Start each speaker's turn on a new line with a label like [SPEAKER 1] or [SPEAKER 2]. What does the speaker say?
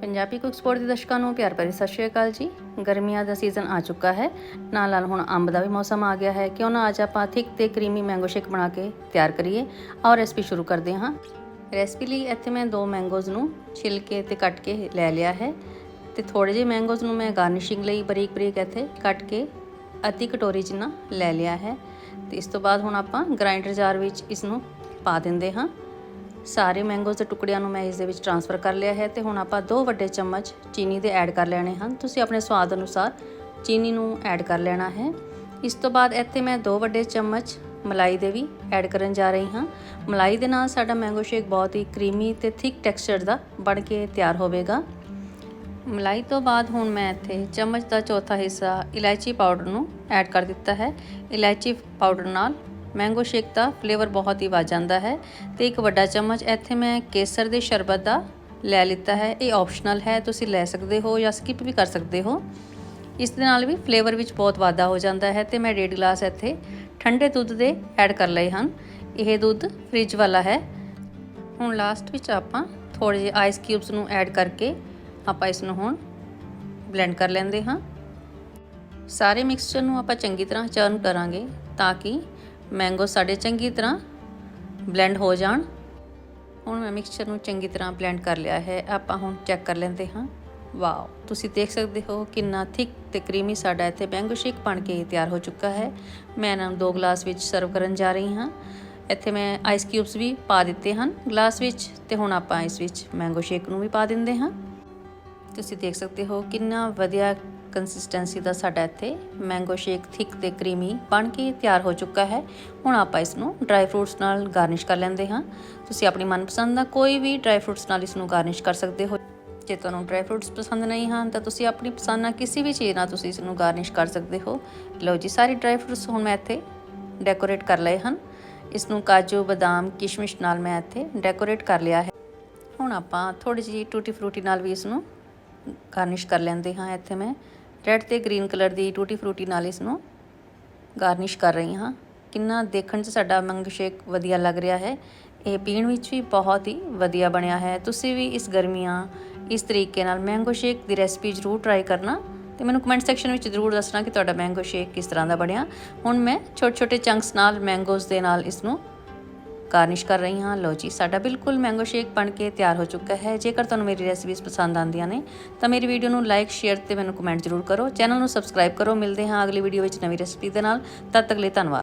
[SPEAKER 1] Punjabi cook support ਦੇ ਦਰਸ਼ਕਾਂ ਨੂੰ ਪਿਆਰ ਭਰੀ ਸਤਿ ਸ਼੍ਰੀ ਅਕਾਲ ਜੀ। ਗਰਮੀਆਂ ਦਾ ਸੀਜ਼ਨ ਆ ਚੁੱਕਾ ਹੈ। ਨਾਲ ਨਾਲ ਹੁਣ ਅੰਬ ਦਾ ਵੀ ਮੌਸਮ ਆ ਗਿਆ ਹੈ। ਕਿਉਂ ਨਾ ਅੱਜ ਆਪਾਂ ਥਿਕ ਤੇ ਕਰੀਮੀ ਮੈਂਗੋ ਸ਼ੇਕ ਬਣਾ ਕੇ ਤਿਆਰ ਕਰੀਏ। ਆਓ ਰੈਸਪੀ ਸ਼ੁਰੂ ਕਰਦੇ ਹਾਂ। ਰੈਸਪੀ ਲਈ ਇੱਥੇ ਮੈਂ ਦੋ ਮੈਂਗੋਜ਼ ਨੂੰ ਛਿਲ ਕੇ ਤੇ ਕੱਟ ਕੇ ਲੈ ਲਿਆ ਹੈ। ਤੇ ਥੋੜੇ ਜਿਹੇ ਮੈਂਗੋਜ਼ ਨੂੰ ਮੈਂ ਗਾਰਨਿਸ਼ਿੰਗ ਲਈ ਬਰੀਕ ਬਰੀਕ ਇੱਥੇ ਕੱਟ ਕੇ ਅੱਧੀ ਕਟੋਰੀ ਜਿੰਨਾ ਲੈ ਲਿਆ ਹੈ। ਤੇ ਇਸ ਤੋਂ ਬਾਅਦ ਹੁਣ ਆਪਾਂ ਗ੍ਰਾਈਂਡਰ ਜਾਰ ਵਿੱਚ ਇਸ ਨੂੰ ਪਾ ਦਿੰਦੇ ਹਾਂ। ਸਾਰੇ ਮੈਂਗੋਜ਼ ਦੇ ਟੁਕੜਿਆਂ ਨੂੰ ਮੈਂ ਇਸ ਦੇ ਵਿੱਚ ਟ੍ਰਾਂਸਫਰ ਕਰ ਲਿਆ ਹੈ ਤੇ ਹੁਣ ਆਪਾਂ ਦੋ ਵੱਡੇ ਚਮਚ ਚੀਨੀ ਦੇ ਐਡ ਕਰ ਲੈਣੇ ਹਨ। ਤੁਸੀਂ ਆਪਣੇ ਸਵਾਦ ਅਨੁਸਾਰ ਚੀਨੀ ਨੂੰ ਐਡ ਕਰ ਲੈਣਾ ਹੈ। ਇਸ ਤੋਂ ਬਾਅਦ ਇੱਥੇ ਮੈਂ ਦੋ ਵੱਡੇ ਚਮਚ ਮਲਾਈ ਦੇ ਵੀ ਐਡ ਕਰਨ ਜਾ ਰਹੀ ਹਾਂ। ਮਲਾਈ ਦੇ ਨਾਲ ਸਾਡਾ ਮੈਂਗੋ ਸ਼ੇਕ ਬਹੁਤ ਹੀ ਕਰੀਮੀ ਤੇ ਥਿਕ ਟੈਕਸਚਰ ਦਾ ਬਣ ਕੇ ਤਿਆਰ ਹੋਵੇਗਾ। ਮਲਾਈ ਤੋਂ ਬਾਅਦ ਹੁਣ ਮੈਂ ਇੱਥੇ ਚਮਚ ਦਾ ਚੌਥਾ ਹਿੱਸਾ ਇਲਾਇਚੀ ਪਾਊਡਰ ਨੂੰ ਐਡ ਕਰ ਦਿੱਤਾ ਹੈ। ਇਲਾਇਚੀ ਪਾਊਡਰ ਨਾਲ ਮੈਂਗੋ ਸ਼ੇਕ ਦਾ ਫਲੇਵਰ ਬਹੁਤ ਹੀ ਵੱਧ ਜਾਂਦਾ ਹੈ ਤੇ ਇੱਕ ਵੱਡਾ ਚਮਚ ਇੱਥੇ ਮੈਂ ਕੇਸਰ ਦੇ ਸ਼ਰਬਤ ਦਾ ਲੈ ਲਿੱਤਾ ਹੈ। ਇਹ ਆਪਸ਼ਨਲ ਹੈ, ਤੁਸੀਂ ਲੈ ਸਕਦੇ ਹੋ ਜਾਂ ਸਕਿਪ ਵੀ ਕਰ ਸਕਦੇ ਹੋ। ਇਸ ਦੇ ਨਾਲ ਵੀ ਫਲੇਵਰ ਵਿੱਚ ਬਹੁਤ ਵਾਧਾ ਹੋ ਜਾਂਦਾ ਹੈ ਤੇ ਮੈਂ ਡੇਢ ਗਲਾਸ ਇੱਥੇ ਠੰਡੇ ਦੁੱਧ ਦੇ ਐਡ ਕਰ ਲਏ ਹਨ। ਇਹ ਦੁੱਧ ਫ੍ਰਿਜ ਵਾਲਾ ਹੈ। ਹੁਣ ਲਾਸਟ ਵਿੱਚ ਆਪਾਂ ਥੋੜੇ ਜਿਹੇ ਆਈਸ ਕਿਊਬਸ ਨੂੰ ਐਡ ਕਰਕੇ ਆਪਾਂ ਇਸ ਨੂੰ ਹੁਣ ਬਲੈਂਡ ਕਰ ਲੈਂਦੇ ਹਾਂ। ਸਾਰੇ ਮਿਕਸਚਰ ਨੂੰ ਆਪਾਂ ਚੰਗੀ ਤਰ੍ਹਾਂ ਚਰਨ ਕਰਾਂਗੇ ਤਾਂ ਕਿ ਮੈਂਗੋ ਸਾਡੇ ਚੰਗੀ ਤਰ੍ਹਾਂ ਬਲੈਂਡ ਹੋ ਜਾਣ। ਹੁਣ ਮੈਂ ਮਿਕਸਚਰ ਨੂੰ ਚੰਗੀ ਤਰ੍ਹਾਂ ਬਲੈਂਡ ਕਰ ਲਿਆ ਹੈ। ਆਪਾਂ ਹੁਣ ਚੈੱਕ ਕਰ ਲੈਂਦੇ ਹਾਂ। ਵਾਓ ਤੁਸੀਂ ਦੇਖ ਸਕਦੇ ਹੋ ਕਿੰਨਾ ਥਿਕ ਤੇ ਕਰੀਮੀ ਸਾਡਾ ਇੱਥੇ ਮੈਂਗੋ ਸ਼ੇਕ ਬਣ ਕੇ ਤਿਆਰ ਹੋ ਚੁੱਕਾ ਹੈ। ਮੈਂ ਇਹਨਾਂ ਨੂੰ ਦੋ ਗਲਾਸ ਵਿੱਚ ਸਰਵ ਕਰਨ ਜਾ ਰਹੀ ਹਾਂ। ਇੱਥੇ ਮੈਂ ਆਈਸ ਕਿਊਬਸ ਵੀ ਪਾ ਦਿੱਤੇ ਹਨ ਗਲਾਸ ਵਿੱਚ ਤੇ ਹੁਣ ਆਪਾਂ ਇਸ ਵਿੱਚ ਮੈਂਗੋ ਸ਼ੇਕ ਨੂੰ ਵੀ ਪਾ ਦਿੰਦੇ ਹਾਂ। ਤੁਸੀਂ ਦੇਖ ਸਕਦੇ ਹੋ ਕਿੰਨਾ ਵਧੀਆ ਕੰਸਿਸਟੈਂਸੀ ਦਾ ਸਾਡਾ ਇੱਥੇ ਮੈਂਗੋ ਸ਼ੇਕ ਥਿਕ ਤੇ ਕਰੀਮੀ ਬਣ ਕੇ ਤਿਆਰ ਹੋ ਚੁੱਕਾ ਹੈ। ਹੁਣ ਆਪਾਂ ਇਸ ਨੂੰ ਡਰਾਈ ਫਰੂਟਸ ਨਾਲ ਗਾਰਨਿਸ਼ ਕਰ ਲੈਂਦੇ ਹਾਂ। ਤੁਸੀਂ ਆਪਣੀ ਮਨਪਸੰਦ ਦਾ ਕੋਈ ਵੀ ਡਰਾਈ ਫਰੂਟਸ ਨਾਲ ਇਸ ਨੂੰ ਗਾਰਨਿਸ਼ ਕਰ ਸਕਦੇ ਹੋ। ਜੇ ਤੁਹਾਨੂੰ ਡਰਾਈ ਫਰੂਟਸ ਪਸੰਦ ਨਹੀਂ ਹਨ, ਤਾਂ ਤੁਸੀਂ ਆਪਣੀ ਪਸੰਦ ਨਾਲ ਕਿਸੇ ਵੀ ਚੀਜ਼ ਨਾਲ ਤੁਸੀਂ ਇਸ ਨੂੰ ਗਾਰਨਿਸ਼ ਕਰ ਸਕਦੇ ਹੋ। ਲਓ ਜੀ, ਸਾਰੇ ਡਰਾਈ ਫਰੂਟਸ ਹੁਣ ਮੈਂ ਇੱਥੇ ਡੈਕੋਰੇਟ ਕਰ ਲਏ ਹਨ। ਇਸ ਨੂੰ ਕਾਜੂ, ਬਦਾਮ, ਕਿਸ਼ਮਿਸ਼ ਨਾਲ ਮੈਂ ਇੱਥੇ ਡੈਕੋਰੇਟ ਕਰ ਲਿਆ ਹੈ। ਹੁਣ ਆਪਾਂ ਥੋੜੀ ਜਿਹੀ ਟੂਟੀ ਫਰੂਟੀ ਨਾਲ ਵੀ ਇਸ ਨੂੰ ਗਾਰਨਿਸ਼ ਕਰ ਲੈਂਦੇ ਹਾਂ। ਇੱਥੇ ਮੈਂ ਰੈੱਡ ਤੇ ਗ੍ਰੀਨ ਕਲਰ ਦੀ ਟੂਟੀ ਫਰੂਟੀ ਨਾਲ ਇਸ ਨੂੰ ਗਾਰਨਿਸ਼ ਕਰ ਰਹੀ ਹਾਂ। ਕਿੰਨਾ ਦੇਖਣ 'ਚ ਸਾਡਾ ਮੰਗ ਸ਼ੇਕ ਵਧੀਆ ਲੱਗ ਰਿਹਾ ਹੈ। ਇਹ ਪੀਣ ਵਿੱਚ ਵੀ ਬਹੁਤ ਹੀ ਵਧੀਆ ਬਣਿਆ ਹੈ। ਤੁਸੀਂ ਵੀ ਇਸ ਗਰਮੀਆਂ, ਇਸ ਤਰੀਕੇ ਨਾਲ ਮੈਂਗੋ ਸ਼ੇਕ ਦੀ ਰੈਸਪੀ ਜ਼ਰੂਰ ਟਰਾਈ ਕਰਨਾ ਤੇ ਮੈਨੂੰ ਕਮੈਂਟ ਸੈਕਸ਼ਨ ਵਿੱਚ ਜ਼ਰੂਰ ਦੱਸਣਾ ਕਿ ਤੁਹਾਡਾ ਮੈਂਗੋ ਸ਼ੇਕ ਕਿਸ ਤਰ੍ਹਾਂ ਦਾ ਬਣਿਆ। ਹੁਣ ਮੈਂ ਛੋਟੇ ਛੋਟੇ ਚੰਕਸ ਨਾਲ ਮੈਂਗੋਜ਼ ਦੇ ਨਾਲ ਇਸ ਨੂੰ ਗਾਰਨਿਸ਼ ਕਰ ਰਹੀ ਹਾਂ। ਲਓ ਜੀ, ਸਾਡਾ ਬਿਲਕੁਲ ਮੈਂਗੋ ਸ਼ੇਕ ਬਣ ਕੇ ਤਿਆਰ ਹੋ ਚੁੱਕਾ ਹੈ। ਜੇਕਰ ਤੁਹਾਨੂੰ ਮੇਰੀ ਰੈਸਿਪੀਜ਼ ਪਸੰਦ ਆਉਂਦੀਆਂ ਨੇ, ਤਾਂ ਮੇਰੀ ਵੀਡੀਓ ਨੂੰ ਲਾਈਕ ਸ਼ੇਅਰ ਤੇ ਮੈਨੂੰ ਕਮੈਂਟ ਜ਼ਰੂਰ ਕਰੋ। ਚੈਨਲ ਨੂੰ ਸਬਸਕ੍ਰਾਈਬ ਕਰੋ। ਮਿਲਦੇ ਹਾਂ ਅਗਲੀ ਵੀਡੀਓ ਵਿੱਚ ਨਵੀਂ ਰੈਸਿਪੀ ਦੇ ਨਾਲ। ਤਦ ਤੱਕ ਲਈ ਧੰਨਵਾਦ।